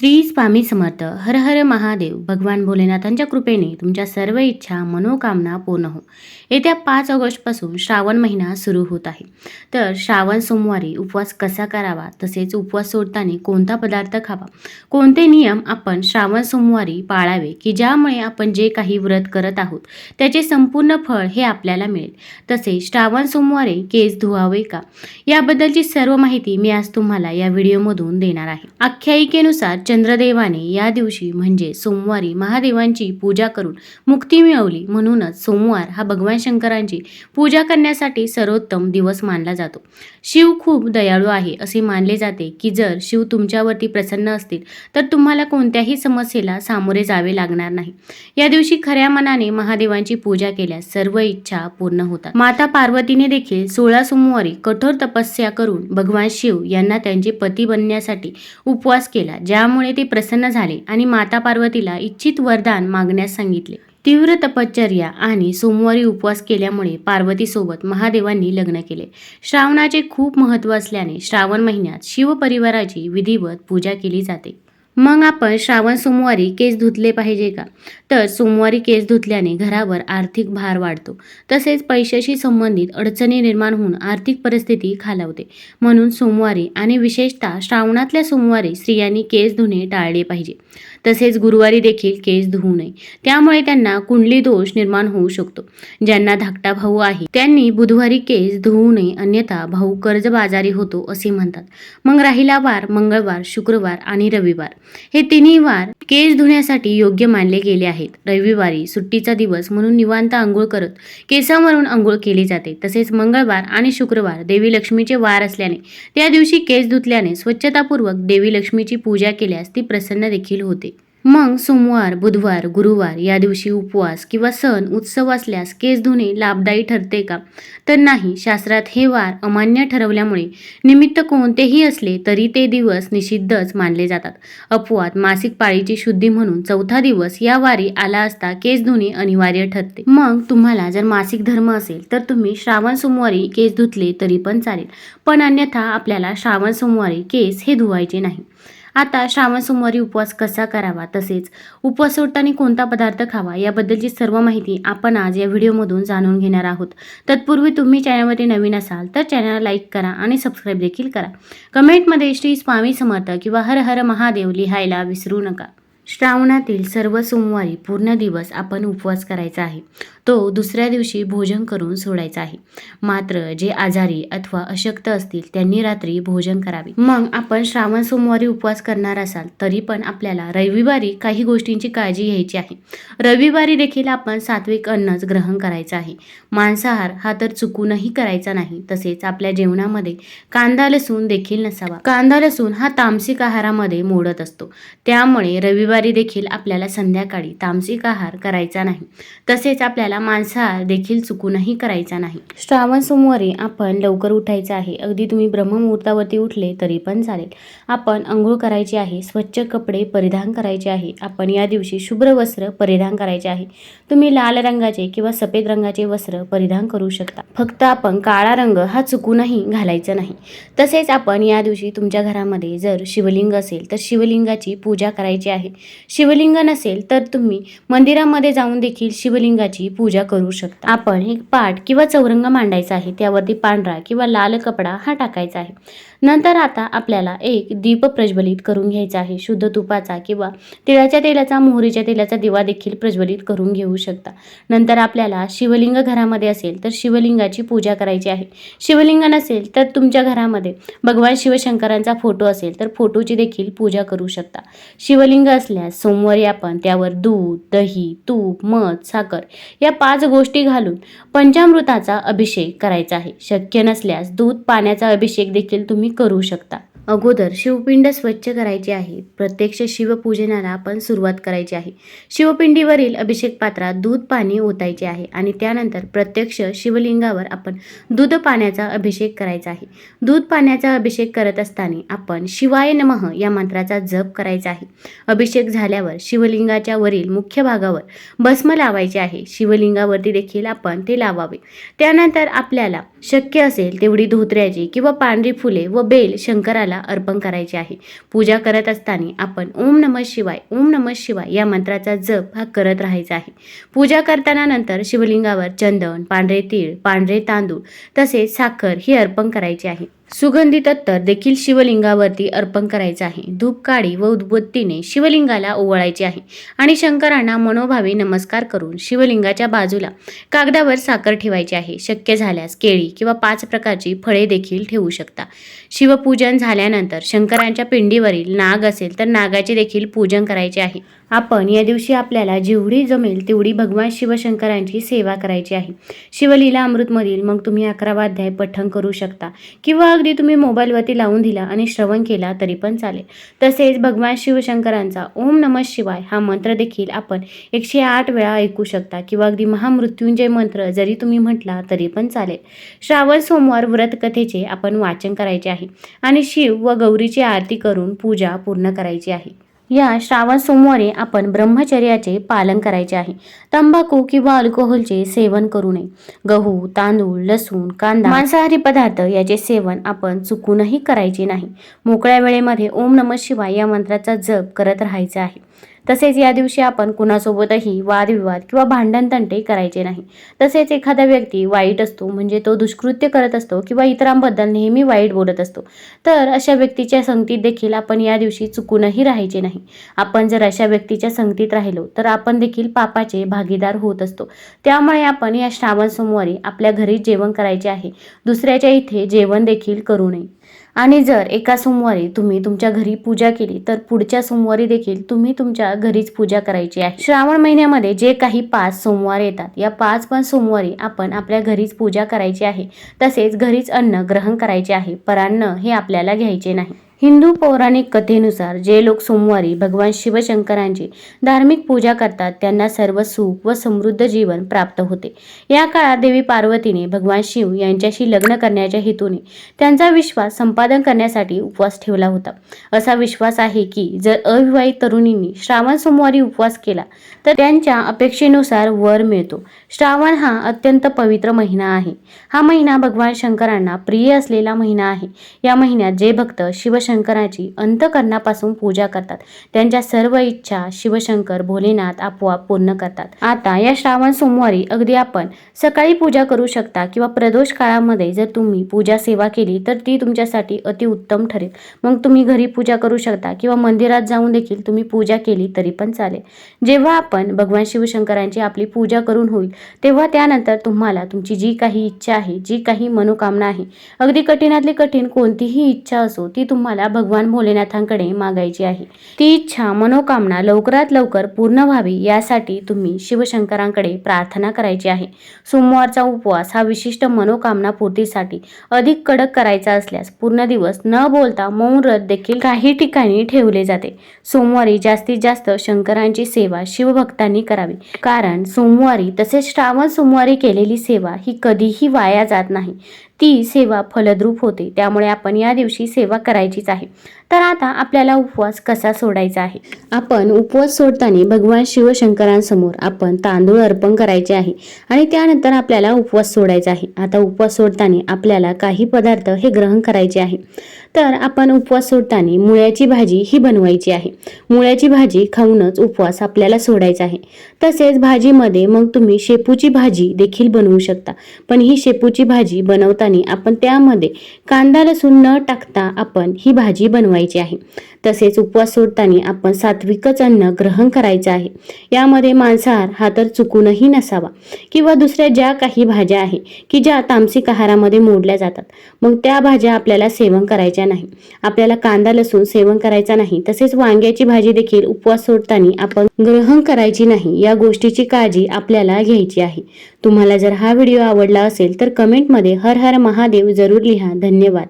श्री स्वामी समर्थ हर हर महादेव भगवान भोलेनाथांच्या कृपेने तुमच्या सर्व इच्छा मनोकामना पूर्ण हो. येत्या पाच ऑगस्टपासून श्रावण महिना सुरू होत आहे. तर श्रावण सोमवारी उपवास कसा करावा तसेच उपवास सोडताना कोणता पदार्थ खावा? कोणते नियम आपण श्रावण सोमवारी पाळावे की ज्यामुळे आपण जे काही व्रत करत आहोत त्याचे संपूर्ण फळ हे आपल्याला मिळेल? तसेच श्रावण सोमवारी केस धुवावे का? याबद्दलची सर्व माहिती मी आज तुम्हाला या व्हिडिओमधून देणार आहे. आख्यायिकेनुसार चंद्रदेवाने या दिवशी म्हणजे सोमवारी महादेवांची पूजा करून मुक्ती मिळवली म्हणूनच सोमवार हा भगवान शंकरांची पूजा करण्यासाठी सर्वोत्तम दिवस मानला जातो. शिव खूप दयाळू आहे असे मानले जाते की जर शिव तुमच्यावरती प्रसन्न असतील तर तुम्हाला कोणत्याही समस्येला सामोरे जावे लागणार नाही. या दिवशी खऱ्या मनाने महादेवांची पूजा केल्यास सर्व इच्छा पूर्ण होतात. माता पार्वतीने देखील सोळा सोमवारी कठोर तपस्या करून भगवान शिव यांना त्यांचे पती बनण्यासाठी उपवास केला ज्या त्यामुळे ते प्रसन्न झाले आणि माता पार्वतीला इच्छित वरदान मागण्यास सांगितले. तीव्र तपश्चर्या आणि सोमवारी उपवास केल्यामुळे पार्वतीसोबत महादेवांनी लग्न केले. श्रावणाचे खूप महत्त्व असल्याने श्रावण महिन्यात शिवपरिवाराची विधिवत पूजा केली जाते. मग आपण श्रावण सोमवारी केस धुतले पाहिजे का? तर सोमवारी केस धुतल्याने घरावर आर्थिक भार वाढतो. तसेच पैशाशी संबंधित अडचणी निर्माण होऊन आर्थिक परिस्थिती खालावते. म्हणून सोमवारी आणि विशेषतः श्रावणातल्या सोमवारी स्त्रियांनी केस धुणे टाळले पाहिजे. तसेच गुरुवारी देखील केस धुवू नये. त्यामुळे त्यांना कुंडली दोष निर्माण होऊ शकतो. ज्यांना धाकटा भाऊ आहे त्यांनी बुधवारी केस धुवू नये अन्यथा भाऊ कर्जबाजारी होतो असे म्हणतात. मग राहिला वार मंगळवार शुक्रवार आणि रविवार. हे तिन्ही वार केस धुण्यासाठी योग्य मानले गेले आहेत. रविवारी सुट्टीचा दिवस म्हणून निवांत आंघोळ करत केसांवरून आंघोळ केली जाते. तसेच मंगळवार आणि शुक्रवार देवी लक्ष्मीचे वार असल्याने त्या दिवशी केस धुतल्याने स्वच्छतापूर्वक देवी लक्ष्मीची पूजा केल्यास ती प्रसन्न देखील होते. मग सोमवार बुधवार गुरुवार या दिवशी उपवास किंवा सण उत्सव असल्यास केस धुणे लाभदायी ठरते का? तर नाही शास्त्रात हे वार अमान्य ठरवल्यामुळे निमित्त कोणतेही असले तरी ते दिवस निषिद्धच मानले जातात. अपवाद मासिक पाळीची शुद्धी म्हणून चौथा दिवस या वारी आला असता केस धुणे अनिवार्य ठरते. मग तुम्हाला जर मासिक धर्म असेल तर तुम्ही श्रावण सोमवारी केस धुतले तरी पण चालेल. पण अन्यथा आपल्याला श्रावण सोमवारी केस हे धुवायचे नाही. आता श्रावण सोमवारी उपवास कसा करावा? तसेच उपवास सोडताना कोणता पदार्थ खावा? याबद्दलची सर्व माहिती आपण आज या व्हिडिओमधून जाणून घेणार आहोत. तत्पूर्वी तुम्ही चॅनलमध्ये नवीन असाल तर चॅनलला लाईक करा आणि सबस्क्राईब देखील करा. कमेंटमध्ये श्री स्वामी समर्थ किंवा हर हर महादेव लिहायला विसरू नका. श्रावणातील सर्व सोमवारी पूर्ण दिवस आपण उपवास करायचा आहे. तो दुसऱ्या दिवशी भोजन करून सोडायचा आहे. मात्र जे आजारी अथवा अशक्त असतील त्यांनी रात्री भोजन करावे. मग आपण श्रावण सोमवारी उपवास करणार असाल तरी पण आपल्याला रविवारी काही गोष्टींची काळजी घ्यायची आहे. रविवारी देखील आपण सात्विक अन्नच ग्रहण करायचं आहे. मांसाहार हा तर चुकूनही करायचा नाही तसेच आपल्या जेवणामध्ये कांदा लसूण देखील नसावा. कांदा लसूण हा तामसिक आहारामध्ये मोडत असतो. त्यामुळे रविवारी देखील आपल्याला संध्याकाळी तामसिक आहार करायचा नाही. तसेच आपल्याला मांसाहार देखील चुकूनही करायचा नाही. श्रावण सोमवारी आपण लवकर उठायचं आहे. अगदी तुम्ही ब्रह्ममुहूर्तावरती उठले तरी पण चालेल. आपण अंघोळ करायची आहे स्वच्छ कपडे परिधान करायचे आहे. आपण या दिवशी शुभ्र वस्त्र परिधान करायचे आहे. तुम्ही लाल रंगाचे किंवा सफेद रंगाचे वस्त्र परिधान करू शकता. फक्त आपण काळा रंग हा चुकूनही घालायचा नाही. तसेच आपण या दिवशी तुमच्या घरामध्ये जर शिवलिंग असेल तर शिवलिंगाची पूजा करायची आहे. शिवलिंग नसेल तर तुम्ही मंदिरामध्ये जाऊन देखील शिवलिंगाची पूजा पूजा करू शकता. आपण एक पाट किंवा चौरंग मांडायचा आहे त्यावरती पांढरा किंवा लाल कपडा हा टाकायचा आहे. नंतर आता आपल्याला एक दीप प्रज्वलित करून घ्यायचा आहे. शुद्ध तुपाचा किंवा तिळाच्या तेलाचा मोहरीच्या तेलाचा दिवा देखील प्रज्वलित करून घेऊ शकता. नंतर आपल्याला शिवलिंग घरामध्ये असेल तर शिवलिंगाची पूजा करायची आहे. शिवलिंग नसेल तर तुमच्या घरामध्ये भगवान शिवशंकरांचा फोटो असेल तर फोटोची देखील पूजा करू शकता. शिवलिंग असल्यास सोमवारी आपण त्यावर दूध दही तूप मध साखर या पाच गोष्टी घालून पंचामृताचा अभिषेक करायचा आहे. शक्य नसल्यास दूध पाण्याचा अभिषेक देखील तुम्ही करू शकता. अगोदर शिवपिंड स्वच्छ करायची आहे. प्रत्यक्ष शिवपूजनाला आपण सुरुवात करायची आहे. शिवपिंडीवरील अभिषेक पात्रात दूध पाणी ओतायचे आहे आणि त्यानंतर प्रत्यक्ष शिवलिंगावर आपण दूध पाण्याचा अभिषेक करायचा आहे. दूध पाण्याचा अभिषेक करत असताना आपण शिवाय नमः या मंत्राचा जप करायचा आहे. अभिषेक झाल्यावर शिवलिंगाच्या वरील मुख्य भागावर भस्म लावायचे आहे. शिवलिंगावरती देखील आपण ते लावावे. त्यानंतर आपल्याला शक्य असेल तेवढी धोत्र्याची किंवा पांढरी फुले व बेल शंकराला अर्पण करायचे आहे. पूजा करत असताना आपण ओम नमः शिवाय ओम नमः शिवाय या मंत्राचा जप हा करत राहायचा आहे. पूजा करताना नंतर शिवलिंगावर चंदन पांढरे तीळ पांढरे तांदूळ तसेच साखर ही अर्पण करायची आहे. सुगंधित अत्तर देखील शिवलिंगावरती अर्पण करायचं आहे. धूप काळी व उद्बत्तीने शिवलिंगाला ओवाळायचे आहे. आणि शंकरांना मनोभावे नमस्कार करून शिवलिंगाच्या बाजूला कागदावर साखर ठेवायची आहे. शक्य झाल्यास केळी किंवा पाच प्रकारची फळे देखील ठेवू शकता. शिवपूजन झाल्यानंतर शंकरांच्या पिंडीवरील नाग असेल तर नागाचे देखील पूजन करायचे आहे. आपण या दिवशी आपल्याला जेवढी जमेल तेवढी भगवान शिवशंकरांची सेवा करायची आहे. शिवलीला अमृतमधील मग तुम्ही अकरावा अध्याय पठण करू शकता. किंवा अगदी तुम्ही मोबाईलवरती लावून दिला आणि श्रवण केला तरी पण चालेल. तसेच भगवान शिवशंकरांचा ओम नमः शिवाय हा मंत्र देखील आपण एकशे आठ वेळा ऐकू शकता किंवा अगदी महामृत्युंजय मंत्र जरी तुम्ही म्हटला तरी पण चालेल. श्रावण सोमवार व्रतकथेचे आपण वाचन करायचे आहे आणि शिव व गौरीची आरती करून पूजा पूर्ण करायची आहे. या श्रावण सोमवारी आपण ब्रह्मचर्याचे पालन करायचे आहे. तंबाखू किंवा अल्कोहोलचे सेवन करू नये. गहू तांदूळ लसूण कांदा मांसाहारी पदार्थ याचे सेवन आपण चुकूनही करायचे नाही. मोकळ्या वेळेमध्ये ओम नमः शिवाय या मंत्राचा जप करत राहायचा आहे. तसेच या दिवशी आपण कुणासोबतही वादविवाद किंवा भांडणतंटे करायचे नाही. तसेच एखादा व्यक्ती वाईट असतो म्हणजे तो दुष्कृत्य करत असतो किंवा इतरांबद्दल नेहमी वाईट बोलत असतो तर अशा व्यक्तीच्या संगतीत देखील आपण या दिवशी चुकूनही राहायचे नाही. आपण जर अशा व्यक्तीच्या संगतीत राहिलो तर आपण देखील पापाचे भागीदार होत असतो. त्यामुळे आपण या श्रावण सोमवारी आपल्या घरी जेवण करायचे आहे. दुसऱ्याच्या इथे जेवण देखील करू नये. आणि जर एका सोमवारी तुम्ही तुमच्या घरी पूजा केली तर पुढच्या सोमवारी देखील तुम्ही तुमच्या घरीच पूजा करायची आहे. श्रावण महिन्यामध्ये जे काही पाच सोमवार येतात या पाच पण सोमवारी आपण आपल्या घरीच पूजा करायची आहे. तसेच घरीच अन्न ग्रहण करायचे आहे. परान्न हे आपल्याला घ्यायचे नाही. हिंदू पौराणिक कथेनुसार जे लोक सोमवारी भगवान शिवशंकरांची धार्मिक पूजा करतात त्यांना सर्व सुख व समृद्ध जीवन प्राप्त होते. या काळात देवी पार्वतीने भगवान शिव यांच्याशी लग्न करण्याच्या हेतूने त्यांचा विश्वास संपादन करण्यासाठी उपवास ठेवला होता. असा विश्वास आहे की जर अविवाहित तरुणींनी श्रावण सोमवारी उपवास केला तर त्यांच्या अपेक्षेनुसार वर मिळतो. श्रावण हा अत्यंत पवित्र महिना आहे. हा महिना भगवान शंकरांना प्रिय असलेला महिना आहे. या महिन्यात जे भक्त शिवशंकराची अंतकरणापासून पूजा करतात. त्यांच्या सर्व इच्छा शिवशंकर भोलेनाथ आपोआप पूर्ण करतात. आता या श्रावण सोमवारी अगदी आपण सकाळी पूजा करू शकता किंवा प्रदोष काळामध्ये जर तुम्ही पूजा सेवा केली तर ती तुमच्यासाठी अतिउत्तम ठरेल. मग तुम्ही घरी पूजा करू शकता किंवा मंदिरात जाऊन देखील तुम्ही पूजा केली तरी पण चालेल. जेव्हा आपण भगवान शिवशंकरांची आपली पूजा करून होईल तेव्हा त्यानंतर तुम्हाला तुमची जी काही इच्छा आहे जी काही मनोकामना आहे अगदी कठीणातली कठीण कोणतीही इच्छा असो ती तुम्हाला भगवान भोलेनाथांकडे मागायची आहे. ती इच्छा मनोकामना लवकरात लवकर पूर्ण व्हावी यासाठी तुम्ही शिवशंकरांकडे प्रार्थना करायची आहे. सोमवारचा उपवास हा विशिष्ट मनोकामना पूर्तीसाठी अधिक कडक करायचा असल्यास पूर्ण दिवस न बोलता मौन व्रत देखील काही ठिकाणी ठेवले जाते. सोमवारी जास्तीत जास्त शंकरांची सेवा शिवभक्तांनी करावी. कारण सोमवारी तसेच श्रावण सोमवारी केलेली सेवा ही कधीही वाया जात नाही. ती सेवा फलद्रूप होते. त्यामुळे आपण या दिवशी सेवा करायचीच आहे. तर आता आपल्याला उपवास कसा सोडायचा आहे? आपण उपवास सोडताना भगवान शिवशंकरांसमोर आपण तांदूळ अर्पण करायचे आहे आणि त्यानंतर आपल्याला उपवास सोडायचा आहे. आता उपवास सोडताना आपल्याला काही पदार्थ हे ग्रहण करायचे आहे. तर आपण उपवास सोडताना मुळ्याची भाजी ही बनवायची आहे. मुळ्याची भाजी खाऊनच उपवास आपल्याला सोडायचा आहे. तसेच भाजीमध्ये मग तुम्ही शेपूची भाजी देखील बनवू शकता. पण ही शेपूची भाजी बनवताना आपण त्यामध्ये कांदा लसूण न टाकता आपण ही भाजी बनवायची आहे. तसेच उपवास सोडताना आपण सात्विकच अन्न ग्रहण करायचं आहे. यामध्ये मांसाहार हा तर चुकूनही नसावा किंवा दुसऱ्या ज्या काही भाज्या आहे की ज्या तामसिक आहारामध्ये मोडल्या जातात. मग त्या भाज्या आपल्याला सेवन करायच्या करायच्या नाही. आपल्याला कांदा लसूण सेवन करायचा नाही. तसेच वांग्याची भाजी देखील उपवास सोडताना आपण ग्रहण करायची नाही या गोष्टीची काळजी आपल्याला घ्यायची आहे. तुम्हाला जर हा व्हिडिओ आवडला असेल तर कमेंटमध्ये हर हर महादेव जरूर लिहा. धन्यवाद.